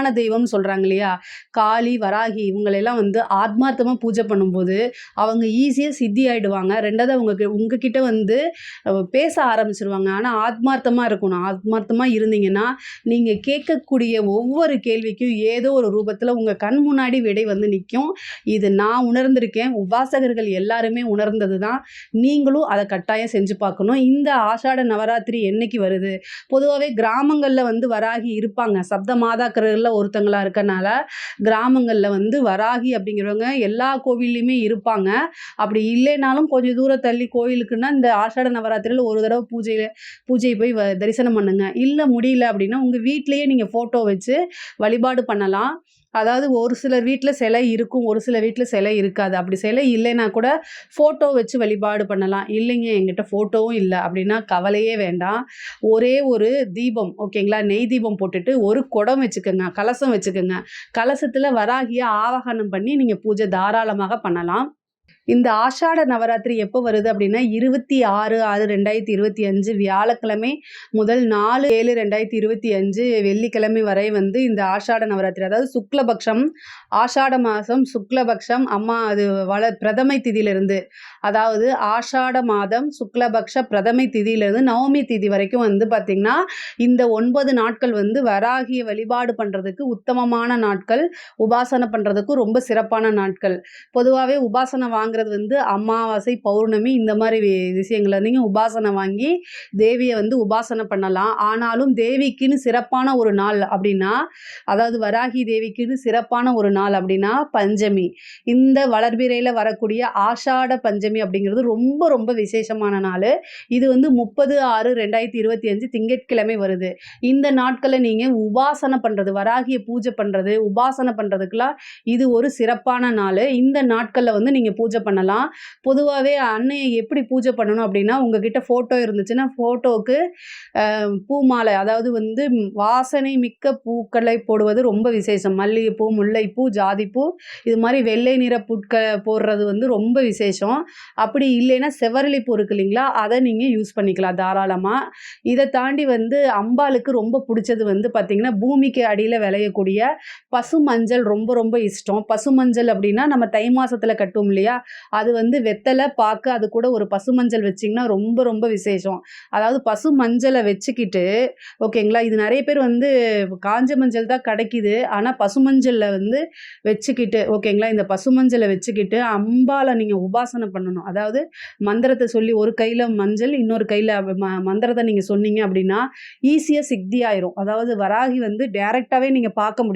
ஆன தெய்வம்னு சொல்கிறாங்க இல்லையா? காளி வராகி இவங்களெல்லாம் வந்து ஆத்மார்த்தமாக பூஜை பண்ணும்போது அவங்க ஈஸியாக சித்தி ஆகிடுவாங்க ரெண்டாவது அவங்க உங்ககிட்ட வந்து பேச ஆரம்பிச்சிருவாங்க. ஆனால் ஆத்மார்த்தமாக இருக்கணும். ஆத்மார்த்தமாக இருந்தீங்கன்னா நீங்கள் கேட்கக்கூடிய ஒவ்வொரு கேள்விக்கும் ஏதோ ஒரு ரூபத்தில் உங்கள் கண் முன்னாடி விடை வந்து நிற்கும் இது நான் உணர்ந்திருக்கேன். உபாசகர்கள் எல்லாருமே உணர்ந்தது தான் நீங்களும் அதை கட்டாயம் செஞ்சு பார்க்கணும். இந்த ஆஷாட நவராத்திரி என்னைக்கு வருது? பொதுவாகவே கிராமங்களில் வந்து வராகி இருப்பாங்க. சப்த மாதாக்கர்களில் ஒருத்தங்களாக இருக்கனால கிராமங்களில் வந்து வராகி அப்படிங்கிறவங்க எல்லா கோவில்லையுமே இருப்பாங்க. அப்படி இல்லைனாலும் கொஞ்சம் தூரம் தள்ளி கோயிலுக்குன்னா இந்த ஆஷாட நவராத்திரியில் ஒரு தடவை பூஜையில் பூஜை போய் வ தரிசனம் பண்ணுங்க. இல்லை முடியல அப்படின்னா உங்கள் வீட்டிலேயே நீங்கள் ஃபோட்டோ வச்சு வழிபாடு பண்ணலாம். அதாவது ஒரு சிலர் வீட்டில் சிலை இருக்கும் ஒரு சில வீட்டில் சிலை இருக்காது. அப்படி சிலை இல்லைன்னா கூட ஃபோட்டோ வச்சு வழிபாடு பண்ணலாம். இல்லைங்க எங்கிட்ட ஃபோட்டோவும் இல்லை. அப்படின்னா கவலையே வேண்டாம். ஒரே ஒரு தீபம் ஓகேங்களா நெய் தீபம் போட்டுட்டு ஒரு குடம் வச்சுக்கோங்க கலசம் வச்சுக்கோங்க. கலசத்தில் வராகிய ஆவாகனம் பண்ணி நீங்கள் பூஜை தாராளமாக பண்ணலாம். இந்த ஆஷாட நவராத்திரி எப்போ வருது அப்படின்னா இருபத்தி ஆறு ஆறு ரெண்டாயிரத்தி இருபத்தி அஞ்சு வியாழக்கிழமை முதல் நாலு ஏழு ரெண்டாயிரத்தி இருபத்தி அஞ்சு வெள்ளிக்கிழமை வரை வந்து இந்த ஆஷாட நவராத்திரி. அதாவது சுக்லபக்ஷம் ஆஷாட மாதம் சுக்லபக்ஷம் அம்மா அது வள பிரதமை திதியிலிருந்து அதாவது ஆஷாட மாதம் சுக்லபக்ஷ பிரதமை திதியிலிருந்து நவமி திதி வரைக்கும் வந்து பார்த்திங்கன்னா இந்த ஒன்பது நாட்கள் வந்து வராகிய வழிபாடு பண்ணுறதுக்கு உத்தமமான நாட்கள் உபாசனை பண்ணுறதுக்கும் ரொம்ப சிறப்பான நாட்கள். பொதுவாகவே உபாசனை வாங்குறது வந்து அமாவாசை பௌர்ணமி இந்த மாதிரி வி- விஷயங்களை நீங்கள் உபாசனை வாங்கி தேவியை வந்து உபாசனை பண்ணலாம். ஆனாலும் தேவிக்குன்னு சிறப்பான ஒரு நாள் அப்படின்னா அதாவது வராகி தேவிக்குன்னு சிறப்பான ஒரு நாள் அப்படின்னா பஞ்சமி. இந்த வளர்பிறையில் வரக்கூடிய ஆஷாட பஞ்சமி அப்படிங்கிறது ரொம்ப ரொம்ப விசேஷமான நாள். இது வந்து முப்பது ஆறு ரெண்டாயிரத்தி இருபத்தி அஞ்சு திங்கட்கிழமை வருது. இந்த நாட்களில் நீங்கள் உபாசனை பண்ணுறது வராகிய பூஜை பண்ணுறது உபாசனை பண்ணுறதுக்கெல்லாம் இது ஒரு சிறப்பான நாள். இந்த நாட்களில் வந்து நீங்கள் பூஜை பண்ணலாம். பொதுவாகவே அன்னையை எப்படி பூஜை பண்ணணும் அப்படின்னா உங்ககிட்ட ஃபோட்டோ இருந்துச்சுன்னா ஃபோட்டோவுக்கு பூ மாலை அதாவது வந்து வாசனை மிக்க பூக்களை போடுவது ரொம்ப விசேஷம். மல்லிகைப்பூ முல்லைப்பூ ஜாதிப்பூ இது மாதிரி வெள்ளை நிற புட்களை போடுறது வந்து ரொம்ப விசேஷம். அப்படி இல்லைன்னா செவரளி பூ இருக்கு இல்லைங்களா அதை நீங்கள் யூஸ் பண்ணிக்கலாம் தாராளமாக இதை தாண்டி வந்து அம்பாளுக்கு ரொம்ப பிடிச்சது வந்து பார்த்திங்கன்னா பூமிக்கு அடியில் விளையக்கூடிய பசு மஞ்சள் ரொம்ப ரொம்ப இஷ்டம். பசு மஞ்சள் அப்படின்னா நம்ம தை மாதத்தில் கட்டுவோம் இல்லையா அது வந்து வெத்தலை பாக்கு அது கூட ஒரு பசு மஞ்சள் வச்சிங்கன்னா ரொம்ப ரொம்ப விசேஷம். அதாவது பசு மஞ்சளை வச்சுக்கிட்டு ஓகேங்களா? இது நிறைய பேர் வந்து காஞ்ச மஞ்சள் தான் கிடைக்குது. ஆனால் பசு மஞ்சளில் வந்து வச்சுக்கிட்டு ஓகேங்களா? இந்த பசு மஞ்சளை வச்சுக்கிட்டு அம்பாலை நீங்கள் உபாசனை பண்ணணும். அதாவது மந்திரத்தை சொல்லி ஒரு கையில் மஞ்சள் இன்னொரு கையில் ம மந்திரத்தை நீங்கள் சொன்னீங்க அப்படின்னா ஈஸியாக சித்தி ஆயிரும் அதாவது வராகி வந்து டைரெக்டாகவே நீங்கள் பார்க்க முடியும்.